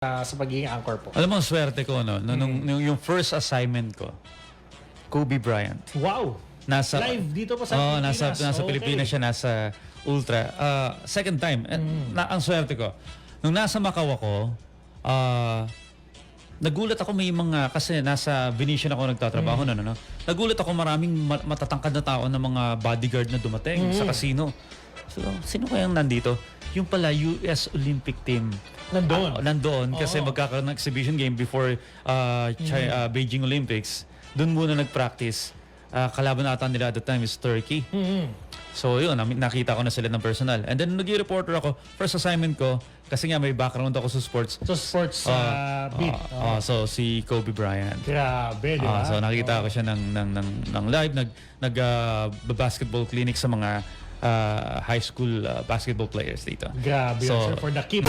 ah, sa pagiging anchor po? Alam mo, ang swerte ko, no? Nung, nung- nung- yung first assignment ko, Kobe Bryant. Wow! Nasa, Live dito pa sa Oo, Pilipinas. nasa, nasa Okay. Pilipinas siya, nasa Ultra. Ah, second time. And Mm. na, ang swerte ko. Nung nasa Macau ako, ah, nagulat ako may mga, kasi nasa Venetian ako Mm. nagtatrabaho na, no, no? Nagulat ako maraming ma- matatangkad na tao na mga bodyguard na dumating Mm. sa casino. So, sino kayang nandito? Yung pala, US Olympic team. Nandun. Ah, nandoon kasi Oo. magkakaroon ng exhibition game before uh, Chi- Mm. uh, Beijing Olympics. Doon muna nag-practice. Uh, kalaban ata nila at the time is Turkey. Mhm. So yun, nakita ko na sila ng personal. And then nag-reporter ako. First assignment ko, kasi nga may background ako sa sports. So, sports Ah, uh, beat. ah, ah, so si Kobe Bryant. Grabe, di ba? Ah, so nakita ko siya ng, ng, ng, ng live, nag, nag uh, basketball clinic sa mga uh, high school uh, basketball players dito. Grabe, So- sir, for the keep.